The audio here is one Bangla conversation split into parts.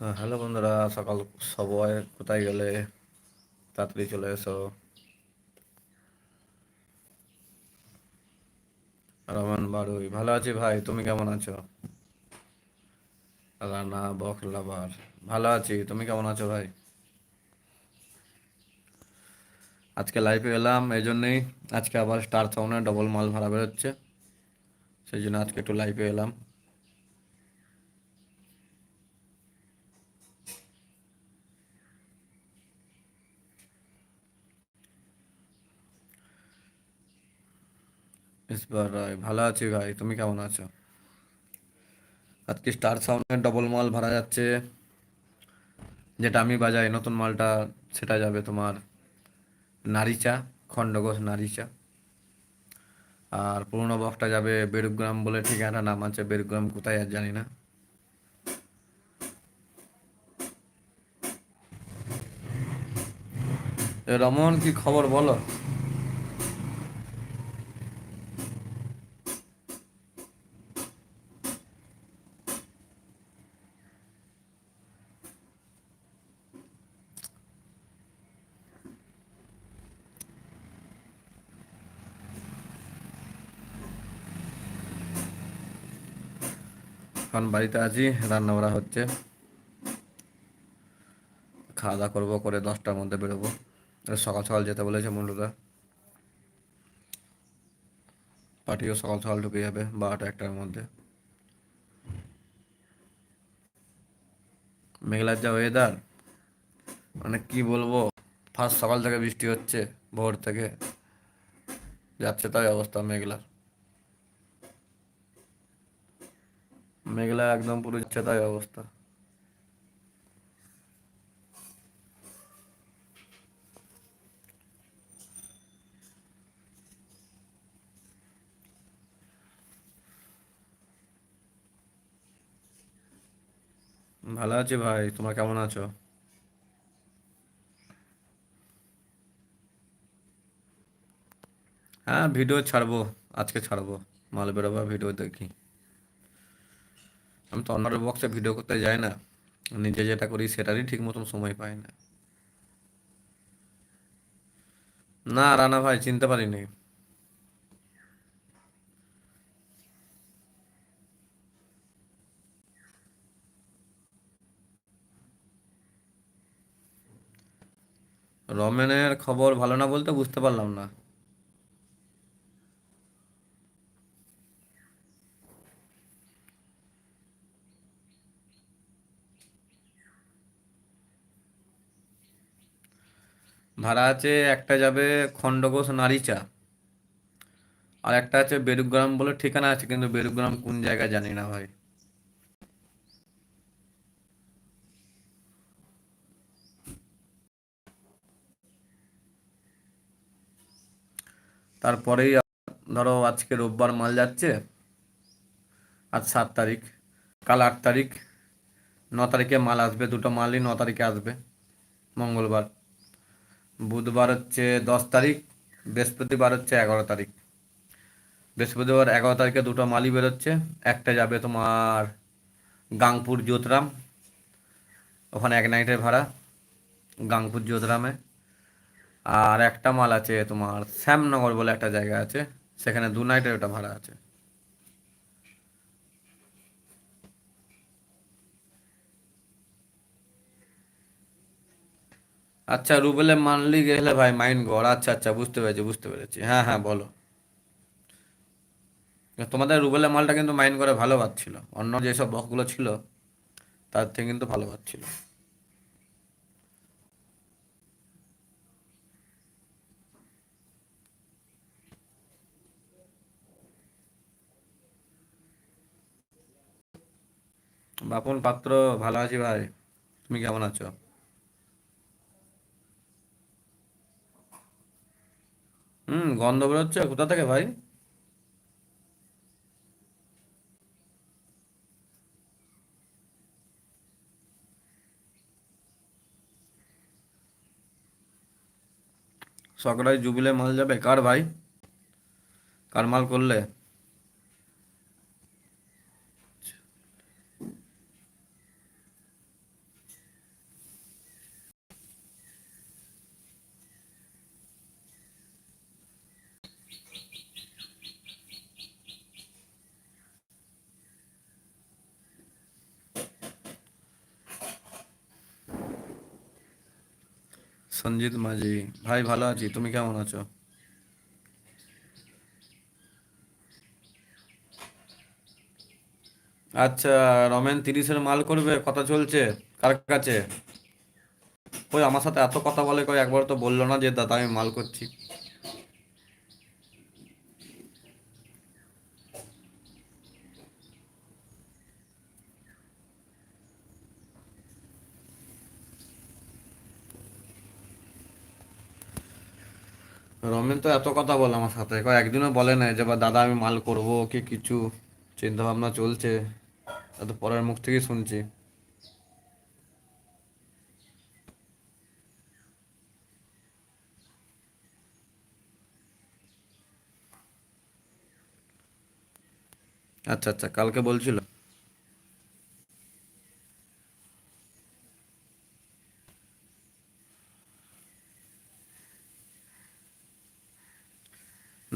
হ্যাঁ, হ্যালো বন্ধুরা সকাল সবাই কোথায় গেলে? তাড়াতাড়ি চলে এসো। রমন বাড়ুই ভালো আছি ভাই তুমি কেমন আছো? রানা বকলাবার ভালো আছি তুমি কেমন আছো ভাই? আজকে লাইফে এলাম এই জন্যেই আজকে আবার স্টার সাউন্ডে ডবল মাল ভাড়া বেরোচ্ছে। সেই জন্য আজকে একটু লাইফে এলাম। ইসবার রায় ভালো আছি ভাই, তুমি কেমন আছো? আজকে স্টার সাউন্ডের ডবল মাল ভাড়া যাচ্ছে। যেটা আমি বাজাই, নতুন মালটা, সেটা যাবে তোমার নারীচা, খণ্ডঘোষ নারীচা। আর পুরোনো বক্সটা যাবে বেরুগ্রাম বলে ঠিকানা, নাম আছে বেরুগ্রাম, কোথায় আর জানি না। রমন, কি খবর বলো? এখন বাড়িতে আছি রান্না বাড়া হচ্ছে। খাওয়া দাওয়া করব, করে দশটার মধ্যে বেরোবো। সকাল সকাল যেতে বলেছে মুন্ডুদা। পার্টিও সকাল সকাল ঢুকে যাবে, বারোটা একটার মধ্যে। মেঘলার যা ওয়েদার মানে কি বলব? ফার্স্ট সকাল থেকে বৃষ্টি হচ্ছে, ভোর থেকে। যাচ্ছে তাই অবস্থা মেঘলার। মেঘলা একদম পুরো তাই অবস্থা। ভালো আছি ভাই? তোমরা কেমন আছো? হ্যাঁ ভিডিও ছাড়বো। আজকে ছাড়বো। মাল বেরোবা ভিডিও দেখি। আমি তো অন্যের বক্সে ভিডিও করতে যাই না। নিজে যেটা করি সেটারই ঠিক মতন সময় পাই না। না, রানা ভাই, চিনতে পারিনি। রমেনের খবর ভালো না বলতে বুঝতে পারলাম না। ভাড়া আছে, একটা যাবে খণ্ডঘোষ নারীচা। আর একটা আছে বেরুগ্রাম বলে ঠিকানা আছে, কিন্তু বেরুগ্রাম কোন জায়গায় জানি না ভাই। তারপরেই ধরো আজকে রোববার মাল যাচ্ছে, আজ সাত তারিখ। কাল আট তারিখ, ন তারিখে মাল আসবে, দুটো মালই ন তারিখে আসবে, মঙ্গলবার। বুধবার হচ্ছে দশ তারিখ, বৃহস্পতিবার হচ্ছে এগারো তারিখ। বৃহস্পতিবার এগারো তারিখে দুটো মালই বেরোচ্ছে, একটা যাবে তোমার গাংপুর জ্যোতরাম ওখানে এক নাইটের ভাড়া, গাংপুর জ্যোতরামে আর একটা মাল আছে তোমার শ্যামনগর বলে একটা জায়গা আছে, সেখানে দু নাইটের ওটা ভাড়া আছে। আচ্ছা রুবেলে মানলি গেলে ভাই মাইন্ড গড়। আচ্ছা আচ্ছা বুঝতে পেরেছি বুঝতে পেরেছি। হ্যাঁ হ্যাঁ বলো। তোমাদের রুবেলের মালটা কিন্তু মাইন্ড করে ভালো পাচ্ছিল। অন্য যেসব বকগুলো ছিল, তার থেকে কিন্তু ভালো পাচ্ছিল। বাপন পাত্র, ভালো আছি ভাই। তুমি কেমন আছো? হুম, গন্ধ বেরোচ্ছে, কোথা থেকে ভাই? সকরাই জুবিলে মাল যাবে, কার ভাই? কার মাল করলে? সঞ্জিত মাঝি, ভাই ভালো আছি, তুমি কেমন আছো? আচ্ছা রমেন তিরিশের মাল করবে, কথা চলছে, কার কাছে? ওই আমার সাথে এত কথা বলে কই, একবার তো বলল না যে, দাদা আমি মাল করছি। রমেন তো এত কথা বলে আমার সাথে। একদিনও বলে নাই যে দাদা, আমি মাল করব, কি কিছু চিন্তা ভাবনা চলছে এত পরের মুখ থেকেই শুনছি। আচ্ছা আচ্ছা কালকে বলছিল?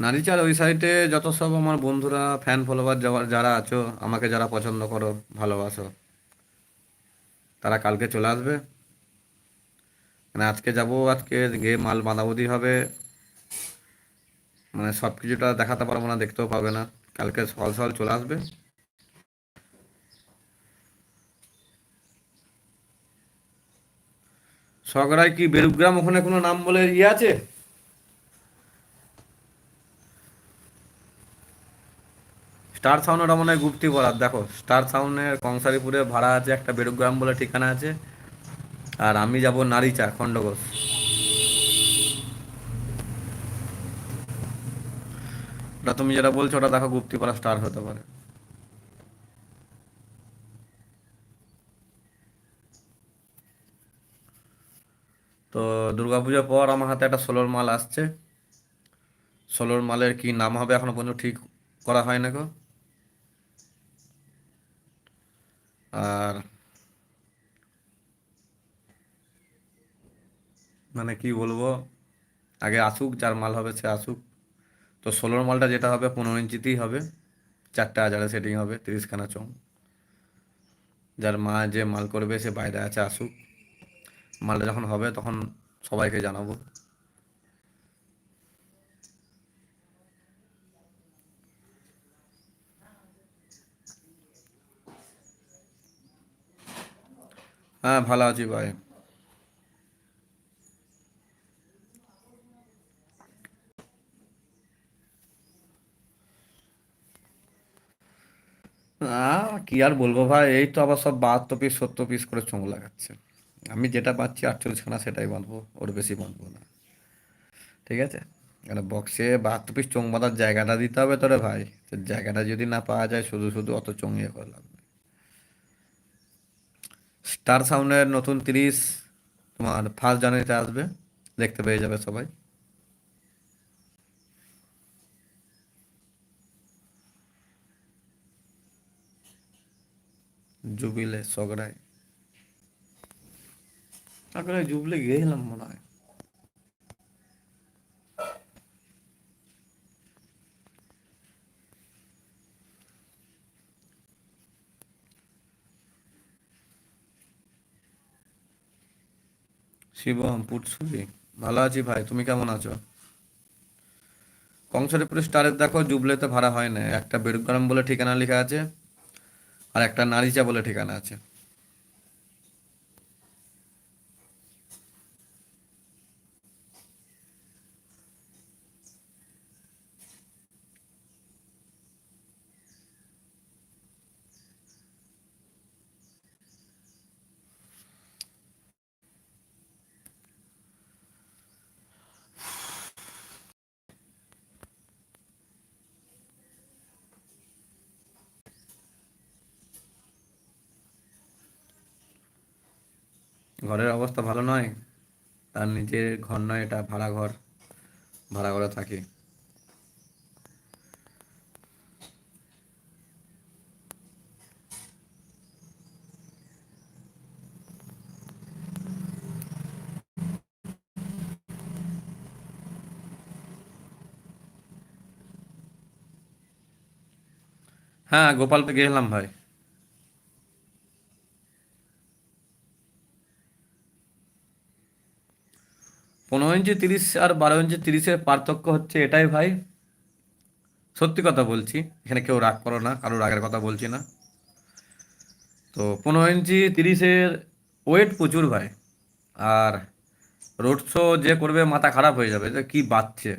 নারীচার ওই সাইটে যত সব আমার বন্ধুরা ফ্যান ফলোয়ার যারা আছো, আমাকে যারা পছন্দ করো, ভালোবাসো, তারা কালকে চলে আসবে। মানে আজকে যাব, আজকে গিয়ে মাল বাঁধাবুধি হবে। মানে সব কিছুটা দেখাতে পারব না, দেখতেও পাবে না। কালকে সকাল সকাল চলে আসবে। সগড়ায় কি বেরুগ্রাম ওখানে কোনো নাম বলে ইয়ে আছে? স্টার সাউন্ড মনে হয় গুপ্তি বলার। দেখো, স্টার সাউন্ডের কংসারিপুরে ভাড়া আছে একটা বেরুগ্রাম বলে ঠিকানা আছে। আর আমি যাব নারীচা, খণ্ডঘোষ। ওটা তুমি যেটা বলছো, ওটা দেখো গুপ্তিপাড়া স্টার হতে পারে। তো দুর্গাপূজার পর আমার হাতে একটা সোলোর মাল আসছে। সোলোর মালের কি নাম হবে এখনও পর্যন্ত ঠিক করা হয় না গো। আর মানে কি বলব? আগে আসুক, যার মাল হবে সে আসুক। তো ষোলোর মালটা যেটা হবে, পনেরো ইঞ্চিতেই হবে। চারটে হাজারে সেটিং হবে, তিরিশখানা চং যার মা যে মাল করবে, সে বাইরে আছে, আসুক। মালটা যখন হবে, তখন সবাইকে জানাব। হ্যাঁ ভালো আছি ভাই। কি আর বলব ভাই, এই তো আবার সব বাহাত্তর পিস সত্তর পিস করে চোখ লাগাচ্ছে। আমি যেটা পাচ্ছি আটচল্লিশ খানা, সেটাই বাঁধবো, ওর বেশি বাঁধবো না। ঠিক আছে? মানে বক্সে বাহাত্তর পিস চোখ বাঁধার জায়গাটা দিতে হবে তোরে ভাই। তো জায়গাটা যদি না পাওয়া যায়, শুধু শুধু অত চোখ ইয়ে করে লাগবে স্টার সাউন্ডের নতুন তিরিশ তোমার ফার্স্ট জানুয়ারিতে আসবে। দেখতে পেয়ে যাবে সবাই। জুবিলে, সগড়ায়। তারপরে জুবলে গেছিলাম মনে হয়। শিবম পুটসুরি ভালো আছি ভাই, তুমি কেমন আছো? কংসরিপুর স্টারের দেখো, জুবলেতে ভাড়া হয় না। একটা বেরুগ্রাম বলে ঠিকানা লেখা আছে, আর একটা নারীচা বলে ঠিকানা আছে। ঘরের অবস্থা ভালো নয়, তার নিজের ঘর নয়, এটা ভাড়া ঘর ভাড়া ঘরে থাকে। হ্যাঁ গোপালতে গেলাম ভাই পনেরো ইঞ্চি তিরিশ আর বারো ইঞ্চি তিরিশের পার্থক্য হচ্ছে এটাই ভাই। সত্যি কথা বলছি, এখানে কেউ রাগ করো না, কারও রাগের কথা বলছি না। তো পনেরো ইঞ্চি তিরিশের ওয়েট প্রচুর ভাই, আর রোড শো যে করবে মাথা খারাপ হয়ে যাবে যে কি বাচ্চে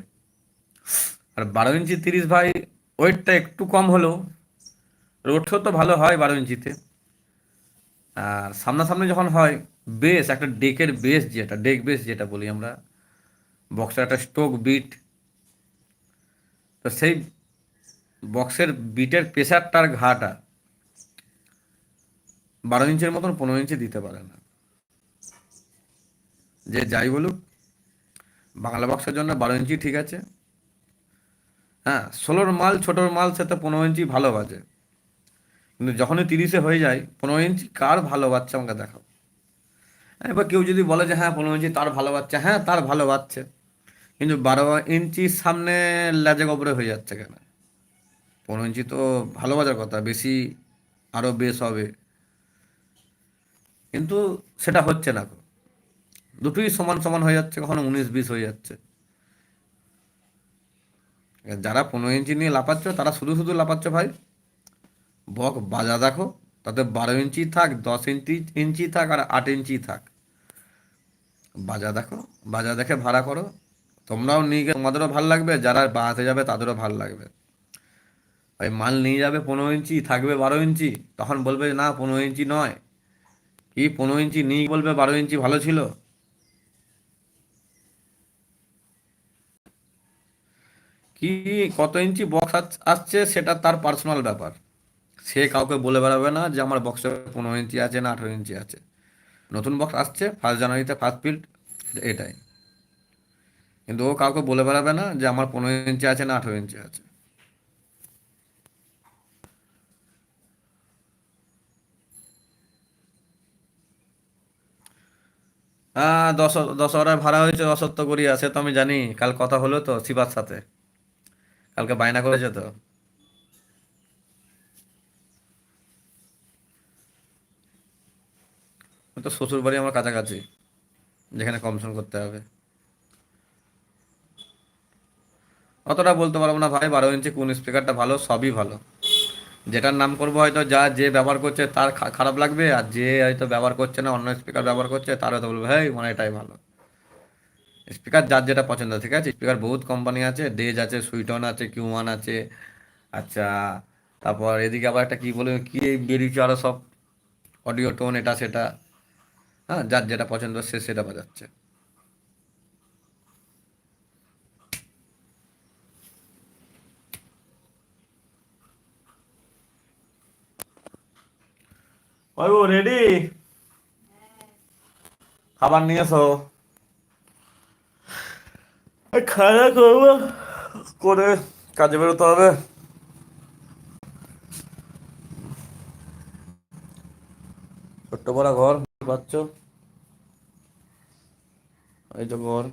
আর বারো ইঞ্চি তিরিশ ভাই ওয়েটটা একটু কম হলেও রোড শো তো ভালো হয় বারো ইঞ্চিতে। আর সামনাসামনি যখন হয় বেস একটা ডেকের বেস যেটা ডেক বেস যেটা বলি আমরা বক্সের একটা স্টোক বিট। তো সেই বক্সের বিটের প্রেশারটার ঘাটা বারো ইঞ্চের মতন পনেরো ইঞ্চি দিতে পারে না। যে যাই বলুক, বাংলা বক্সের জন্য বারো ইঞ্চি ঠিক আছে। হ্যাঁ ষোলোর মাল, ছোটোর মাল, সে তো পনেরো ইঞ্চি ভালো বাজে। কিন্তু যখনই তিরিশে হয়ে যায়, পনেরো ইঞ্চি কার ভালো বাচ্চা আমাকে দেখাও। এবার কেউ যদি বলে যে হ্যাঁ পনেরো ইঞ্চি তার ভালো বাচ্চা হ্যাঁ তার ভালো বাচ্চা কিন্তু বারো ইঞ্চির সামনে লেজে গোবরে হয়ে যাচ্ছে কেন? পনেরো ইঞ্চি তো ভালো বাজার কথা, বেশি আরও বেশ হবে। কিন্তু সেটা হচ্ছে না। দুটোই সমান সমান হয়ে যাচ্ছে, কখনো উনিশ বিশ হয়ে যাচ্ছে। যারা পনেরো ইঞ্চি নিয়ে লাপাচ্ছ তারা শুধু শুধু লাপাচ্ছ ভাই। বক, বাজা দেখো, তাতে বারো ইঞ্চি থাক, দশ ইঞ্চি ইঞ্চি থাক আর আট ইঞ্চি থাক। বাজা দেখো, বাজা দেখে ভাড়া করো। তোমরাও নিয়ে গেলে তোমাদেরও ভালো লাগবে, যারা বাড়াতে যাবে তাদেরও ভালো লাগবে। ওই মাল নিয়ে যাবে পনেরো ইঞ্চি, থাকবে বারো ইঞ্চি, তখন বলবে না, পনেরো ইঞ্চি নয়। কি পনেরো ইঞ্চি নিয়ে বলবে বারো ইঞ্চি ভালো ছিল? কি কত ইঞ্চি বক্স আসছে সেটা তার পার্সোনাল ব্যাপার। সে কাউকে বলে বেড়াবে না যে আমার বক্সে পনেরো ইঞ্চি আছে না আঠেরো ইঞ্চি আছে। নতুন বক্স আসছে ফার্স্ট জানুয়ারিতে ফার্স্ট ফিল্ড এটাই। কিন্তু ও কাউকে বলে বেড়াবে না যে আমার পনেরো ইঞ্চি আছে না আঠেরো ইঞ্চি আছে। হ্যাঁ দশ দশহরায় ভাড়া হয়েছে, অসত্য করি আছে, তো আমি জানি। কাল কথা হলো তো শিবার সাথে। কালকে বায়না করেছে তো। তো শ্বশুর বাড়ি আমার কাছাকাছি, যেখানে কমিশন করতে হবে। অতটা বলতে পারব না ভাই, বারো ইঞ্চি কোন স্পিকারটা ভালো, সবই ভালো। যেটার নাম করব হয়তো যা যে ব্যবহার করছে তার খারাপ লাগবে, আর যে হয়তো ব্যবহার করছে না, অন্য স্পিকার ব্যবহার করছে, তার হয়তো বলবে হ্যাঁ মানে এটাই ভালো। স্পিকার যার যেটা পছন্দ, ঠিক আছে? স্পিকার বহুত কোম্পানি আছে ডেজ আছে সুইটন আছে কিউমান আছে আচ্ছা তারপর এদিকে আবার একটা কি বলে, কি বেরিয়েছে আরও সব? অডিও টোন এটা, সেটা হ্যাঁ যার যেটা পছন্দ সে সেটা বাজাচ্ছে। ওই রেডি খাবার নিয়ে এসো খাওয়া করব। করে কাজে বেরোতে হবে। ছোট্ট বড় ঘর পাচ্ছ এই তো ঘর।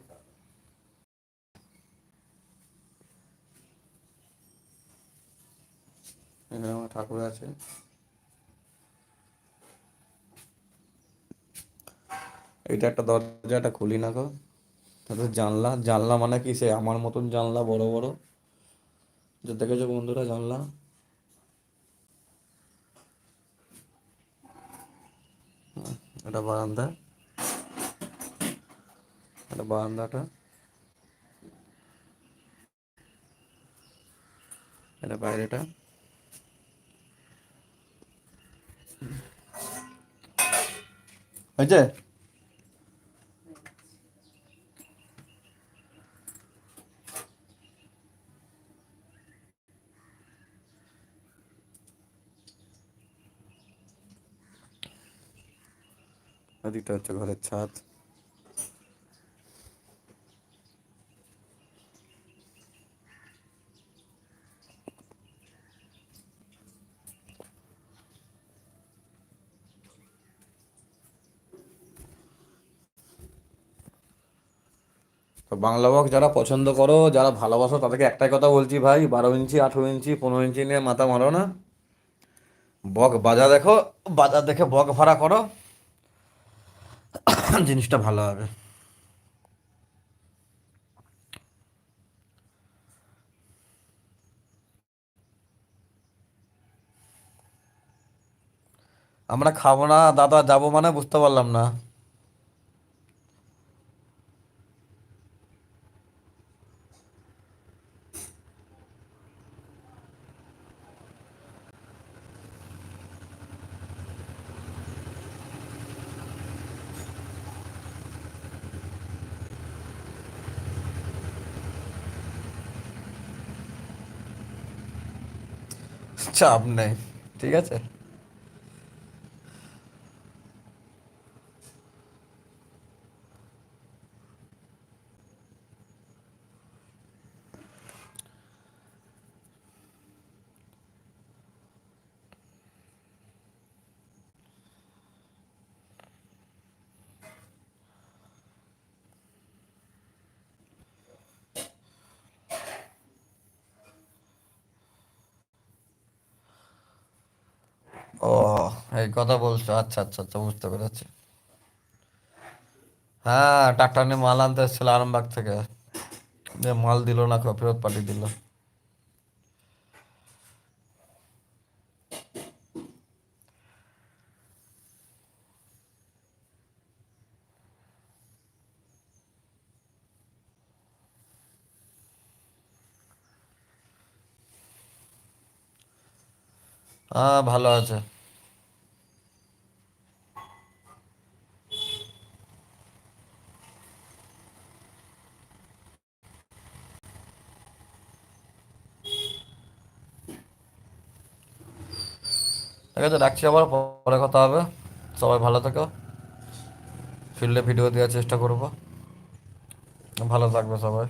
ঠাকুর আছে। এইটা একটা দরজা, এটা খুলি না গো। তারপর জানলা জানলা মানে কি? সে আমার মতন জানলা, বড় বড়। যে দেখেছ বন্ধুরা, জানলা। এটা বারান্দা। এটা বারান্দাটা। এটা বাইরেটা। হয়েছে এদিকটা হচ্ছে ঘরের ছাদ। তো বাংলা বক্স যারা পছন্দ করো, যারা ভালোবাসো, তাদেরকে একটাই কথা বলছি ভাই, বারো ইঞ্চি, আঠেরো ইঞ্চি, পনেরো ইঞ্চি নিয়ে মাথা মারো না। বক বাজা দেখো, বাজার দেখে বক ভাড়া করো। জিনিসটা ভালো হবে। আমরা খাব না দাদা যাব মানে বুঝতে পারলাম না। চাপ নেই ঠিক আছে ও এই কথা বলছো আচ্ছা আচ্ছা আচ্ছা বুঝতে পেরেছি। হ্যাঁ ট্রাক্টর নিয়ে মাল আনতে এসেছিল আরামবাগ থেকে। দিয়ে মাল দিল না ফেরত পাঠিয়ে দিল। হ্যাঁ ভালো আছে। ঠিক আছে, রাখছি আবার, পরে কথা হবে। সবাই ভালো থেকো। ফিল্ডে ভিডিও দেওয়ার চেষ্টা করব। ভালো থাকবে সবাই।